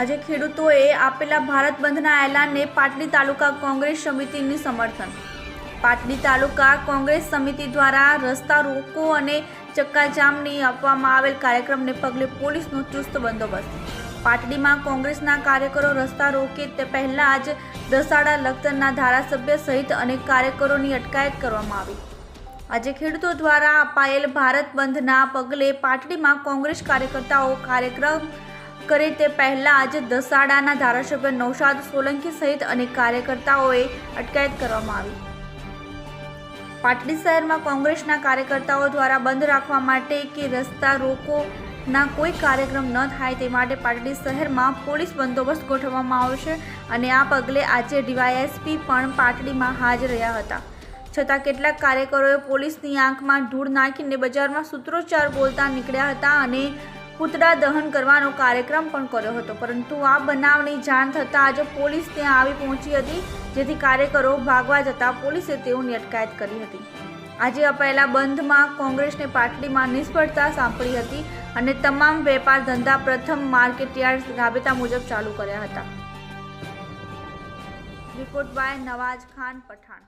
આજે ખેડૂતોએ આપેલા ભારત બંધના એલાનને પાટડી તાલુકા કોંગ્રેસ સમિતિની સમર્થન. પાટડી તાલુકા કોંગ્રેસ સમિતિ દ્વારા રસ્તા રોકો અને ચક્કાજામની આપવામાં આવેલ કાર્યક્રમને પગલે પોલીસનો ચુસ્ત બંદોબસ્ત. પાટડીમાં કોંગ્રેસના કાર્યકરો રસ્તા રોકે તે પહેલાં જ દસાડા લખતરના ધારાસભ્ય સહિત અનેક કાર્યકરોની અટકાયત કરવામાં આવી. આજે ખેડૂતો દ્વારા અપાયેલ ભારત બંધના પગલે પાટડીમાં કોંગ્રેસ કાર્યકર્તાઓ કાર્યક્રમ કરે તે પહેલાં જ દસાડાના ધારાસભ્ય નૌશાદ સોલંકી સહિત અનેક કાર્યકર્તાઓએ અટકાયત કરવામાં આવી. પાટડી શહેરમાં કોંગ્રેસના કાર્યકર્તાઓ દ્વારા બંધ રાખવા માટે કે રસ્તા રોકોના કોઈ કાર્યક્રમ ન થાય તે માટે પાટડી શહેરમાં પોલીસ બંદોબસ્ત ગોઠવવામાં આવશે અને આ પગલે આજે ડીવાયએસપી પણ પાટડીમાં હાજર રહ્યા હતા. છતાં કેટલાક કાર્યકરોએ પોલીસની આંખમાં ધૂળ નાખીને બજારમાં સૂત્રોચ્ચાર બોલતા નીકળ્યા હતા અને પૂતળા દહન કરવાનો કાર્યક્રમ પણ કર્યો હતો. પરંતુ આ બનાવની જાણ થતાં આજે પોલીસ ત્યાં આવી પહોંચી હતી, જેથી કાર્યકરો ભાગવા જતાં પોલીસે તેઓની અટકાયત કરી હતી. આજે અપાયેલા બંધમાં કોંગ્રેસને પાટલીમાં નિષ્ફળતા સાંપડી હતી અને તમામ વેપાર ધંધા પ્રથમ માર્કેટયાર્ડ રાબેતા મુજબ ચાલુ કર્યા હતા. Report by Nawaz Khan Pathan.